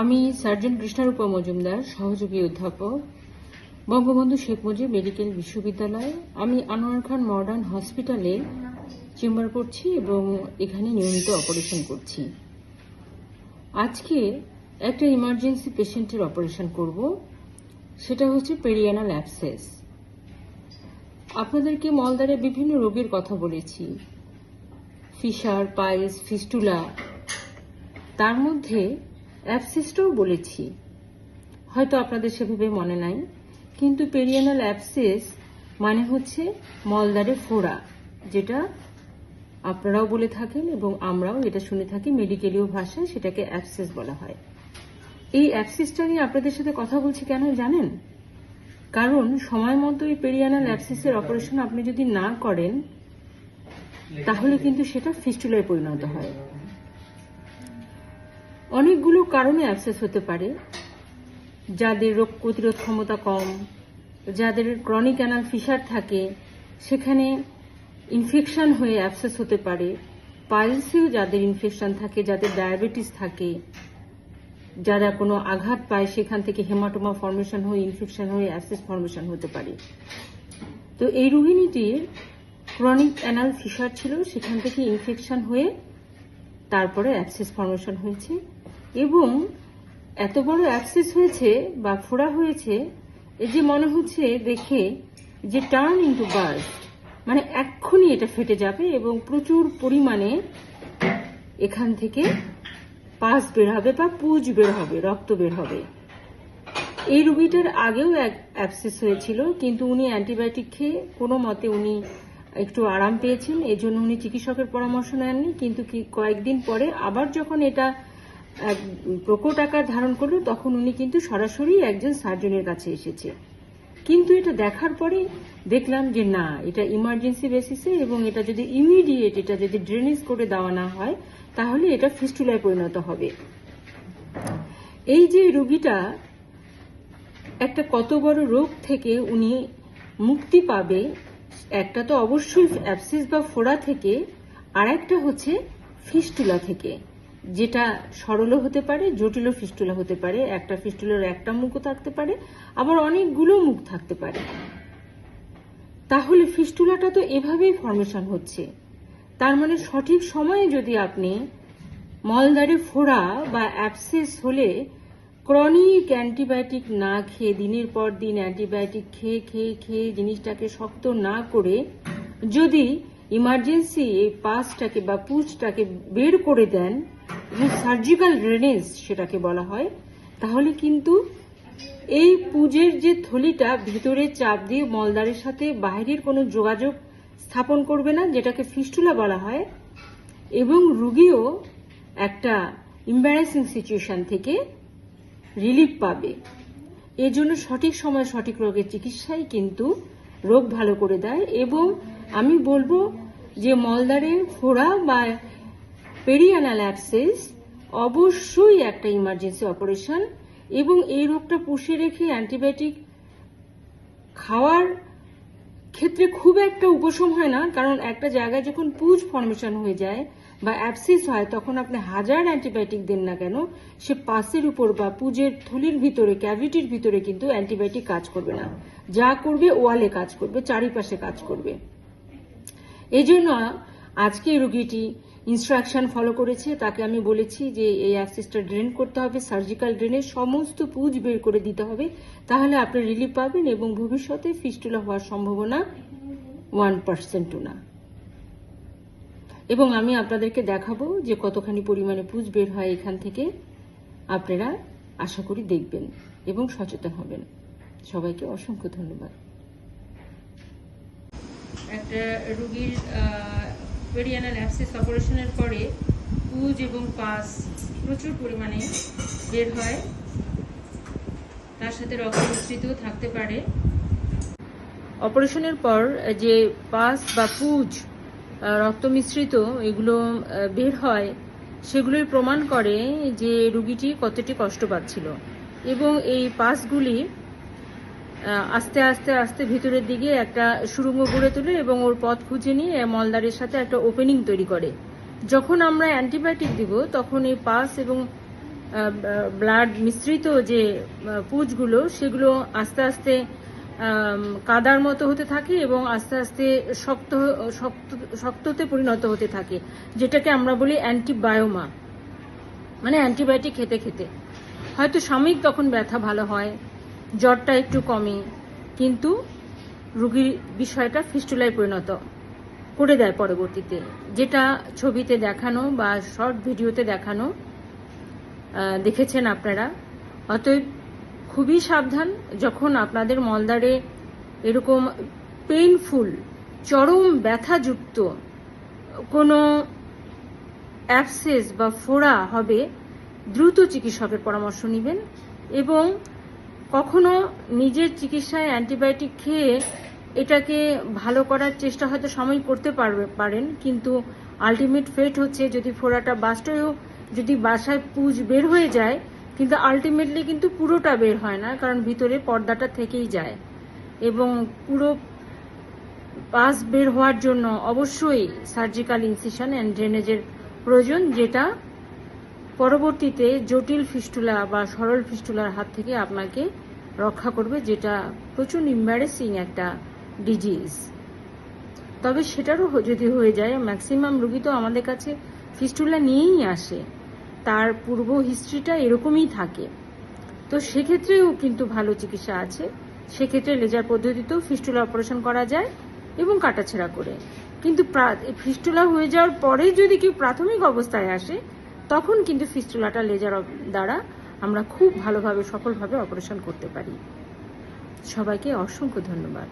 আমি সার্জন কৃষ্ণারূপা মজুমদার, সহযোগী অধ্যাপক। বঙ্গবন্ধু শেখ মুজিব মেডিকেল বিশ্ববিদ্যালয়। আমি আনোয়ার খান মডার্ন হসপিটালে চেম্বার করছি এবং এখানে নিয়মিত অপারেশন করছি। আজকে একটা ইমার্জেন্সি পেশেন্টের অপারেশন করব। সেটা হচ্ছে পেরিয়ানাল অ্যাপসেস আপনাদেরকে মলদারে বিভিন্ন রোগের কথা বলেছি? ফিশার, পাইলস, ফিস্টুলা তার মধ্যে অ্যাপসিসটাও বলেছি। হয়তো আপনাদের সেভাবে মনে নাই, কিন্তু পেরিয়ানাল অ্যাপসিস মানে হচ্ছে মলদারে ফোড়া, যেটা আপনারাও বলে থাকেন এবং আমরাও এটা শুনে থাকি মেডিকেলীয় ভাষায় সেটাকে অ্যাপসিস বলা হয়। এই অ্যাপসিসটা নিয়ে আপনাদের সাথে কথা বলছি কেন জানেন? কারণ সময় মতো এই পেরিয়ানাল অ্যাপসিসের অপারেশন আপনি যদি না করেন, তাহলে কিন্তু সেটা ফিস্টুলায় পরিণত হয়। অনেকগুলো কারণে অ্যাবসেস হতে পারে। যাদের রোগ প্রতিরোধ ক্ষমতা কম, যাদের ক্রনিক অ্যানাল ফিসার থাকে, সেখানে ইনফেকশন হয়ে অ্যাবসেস হতে পারে। পাইলসেও যাদের ইনফেকশন থাকে, যাদের ডায়াবেটিস থাকে, যারা কোনো আঘাত পায়, সেখান থেকে হেমাটোমা ফর্মেশন হয়ে ইনফেকশন হয়ে অ্যাবসেস ফর্মেশন হতে পারে। তো এই রোহিণীটির ক্রনিক অ্যানাল ফিসার ছিল, সেখান থেকে ইনফেকশন হয়ে তারপরে অ্যাক্সেস ফর্মেশন হয়েছে। এবং এত বড় অ্যাক্সেস হয়েছে বা ফোড়া হয়েছে, এই যে মনে হচ্ছে দেখে যে টার্ন ইন্টু বার্স্ট মানে এক্ষুনি এটা ফেটে যাবে এবং প্রচুর পরিমাণে এখান থেকে পাস বের হবে বা পুজ বের হবে, রক্ত বের হবে। এই রুগীটার আগেও এক অ্যাপসেস হয়েছিল, কিন্তু উনি অ্যান্টিবায়োটিক খেয়ে কোনো মতে উনি একটু আরাম পেয়েছেন এই জন্য উনি চিকিৎসকের পরামর্শ নেননি, কিন্তু কয়েকদিন পরে আবার যখন এটা এক প্রকট আকার ধারণ করল, তখন উনি কিন্তু সরাসরি একজন সার্জনের কাছে এসেছে। কিন্তু এটা দেখার পরে দেখলাম যে না, এটা ইমার্জেন্সি বেসিসে এবং এটা যদি ইমিডিয়েট এটা যদি ড্রেনেজ করে দেওয়া না হয়, তাহলে এটা ফিস্টুলায় পরিণত হবে। এই যে রুগীটা একটা কত বড় রোগ থেকে উনি মুক্তি পাবে, একটা তো অবশ্যই অ্যাপসিস বা ফোড়া থেকে, আর একটা হচ্ছে ফিস্টুলা থেকে। যেটা সরলও হতে পারে, জটিলও ফিস্টুলা হতে পারে, একটা ফিস্টুলার একটা মুখও থাকতে পারে, আবার অনেকগুলো মুখ থাকতে পারে। তাহলে ফিস্টুলাটা তো এভাবেই ফর্মেশন হচ্ছে। তার মানে সঠিক সময়ে যদি আপনি মলদারে ফোড়া বা অ্যাপসেস হলে ক্রনিক অ্যান্টিবায়োটিক না খেয়ে, দিনের পর দিন অ্যান্টিবায়োটিক খেয়ে খেয়ে খেয়ে জিনিসটাকে শক্ত না করে যদি ইমার্জেন্সি এই পাসটাকে বা পুজটাকে বের করে দেন সার্জিক্যাল ড্রেনেজ সেটাকে বলা হয়, তাহলে কিন্তু এই পুজের যে থলিটা ভিতরে চাপ দিয়ে মলদারের সাথে বাইরের কোনো যোগাযোগ স্থাপন করবে না, যেটাকে ফিস্টুলা বলা হয়, এবং রুগীও একটা ইম্বারেসিং সিচুয়েশন থেকে রিলিফ পাবে। এর জন্য সঠিক সময় সঠিক রোগের চিকিৎসাই কিন্তু রোগ ভালো করে দেয়, এবং আমি বলব যে মলদারে ফোড়া বা পেরিয়ানাল অবশ্যই একটা ইমার্জেন্সি অপারেশন এবং এই রোগটা পুষে রেখে অ্যান্টিবায়োটিক খাওয়ার ক্ষেত্রে খুব একটা উপশম হয় না, কারণ একটা জায়গায় যখন পুজ ফর্মেশন হয়ে যায় বা অ্যাপসিস হয়, তখন আপনি হাজার অ্যান্টিবায়োটিক দেন না কেন, সে পাসের উপর বা পুজের থলির ভিতরে ক্যাভিটির ভিতরে কিন্তু অ্যান্টিবায়োটিক কাজ করবে না। যা করবে ওয়ালে কাজ করবে, চারিপাশে কাজ করবে। এই জন্য আজকে রোগীটি ইনস্ট্রাকশন ফলো করেছে, তাকে আমি বলেছি যে এই অ্যাক্সেসটা ড্রেন করতে হবে সার্জিক্যাল ড্রেনের সমস্ত পুজ বের করে দিতে হবে, তাহলে আপনি রিলিফ পাবেন এবং ভবিষ্যতে ফিস্টুলা হওয়ার সম্ভাবনা ওয়ান পার্সেন্টও না। এবং আমি আপনাদেরকে দেখাবো যে কতখানি পরিমাণে পুজ বের হয় এখান থেকে, আপনারা আশা করি দেখবেন এবং সচেতন হবেন। সবাইকে অসংখ্য ধন্যবাদ। একটা রোগীর পেরিয়ানাল অ্যাক্সেস অপারেশনের পরে পুজ এবং পাস প্রচুর পরিমাণে বের হয়। তার সাথে রক্ত মিশ্রিতও থাকতে পারে। অপারেশনের পর যে পাস বা পুজ রক্ত মিশ্রিত এগুলো বের হয় সেগুলোই প্রমাণ করে যে রুগীটি কতটি কষ্ট পাচ্ছিল। এবং এই পাসগুলি আস্তে আস্তে আস্তে ভিতরের দিকে একটা সুড়ঙ্গ গড়ে তোলে এবং ওর পথ খুঁজে নিয়ে মলদারের সাথে একটা ওপেনিং তৈরি করে। যখন আমরা অ্যান্টিবায়োটিক দিব, তখন এই পাস এবং ব্লাড মিশ্রিত যে পুঁজগুলো, সেগুলো আস্তে আস্তে কাদার মতো হতে থাকে এবং আস্তে আস্তে শক্ত শক্ত, শক্ততে পরিণত হতে থাকে, যেটাকে আমরা বলি অ্যান্টিবায়োমা মানে অ্যান্টিবায়োটিক খেতে খেতে। হয়তো সাময়িক তখন ব্যথা ভালো হয় জ্বরটা একটু কমে কিন্তু রুগীর বিষয়টা ফিস্টুলায় পরিণত করে দেয় পরবর্তীতে। যেটা ছবিতে দেখানো বা শর্ট ভিডিওতে দেখানো দেখেছেন আপনারা। অতএব খুবই সাবধান যখন আপনাদের মলদারে এরকম পেইনফুল চরম ব্যথাযুক্ত কোনো অ্যাপসেস বা ফোড়া হবে, দ্রুত চিকিৎসকের পরামর্শ নেবেন এবং কখনো নিজের চিকিৎসায় অ্যান্টিবায়োটিক খেয়ে এটাকে ভালো করার চেষ্টা হয়তো সময় করতে পারবে, পারেন, কিন্তু আলটিমেট ফেট হচ্ছে যদি ফোড়াটা বাস্টয়েও যদি বাসায় পুজ বের হয়ে যায়, কিন্তু আলটিমেটলি কিন্তু পুরোটা বের হয় না, কারণ ভিতরে পর্দাটা থেকেই যায়। এবং পুরো পাস বের হওয়ার জন্য অবশ্যই সার্জিক্যাল ইনসিশন অ্যান্ড ড্রেনেজের প্রয়োজন, যেটা পরবর্তীতে জটিল ফিস্টুলা বা সরল ফিস্টুলার হাত থেকে আপনাকে রক্ষা করবে, যেটা প্রচুর ইম্বারেসিং একটা ডিজিজ তবে সেটারও যদি হয়ে যায় ম্যাক্সিমাম রুগী তো আমাদের কাছে ফিস্টুলা নিয়েই আসে। তার পূর্ব হিস্ট্রিটা এরকমই থাকে। তো সেক্ষেত্রেও কিন্তু ভালো চিকিৎসা আছে। সেক্ষেত্রে লেজার পদ্ধতিতেও ফিস্টুলা অপারেশন করা যায় এবং কাটাছেড়া করে। কিন্তু ফিস্টুলা হয়ে যাওয়ার পরে যদি কেউ প্রাথমিক অবস্থায় আসে তখন কিন্তু ফিস্টুলাটা লেজার দ্বারা আমরা খুব ভালোভাবে, সফলভাবে অপারেশন করতে পারি। সবাইকে অসংখ্য ধন্যবাদ।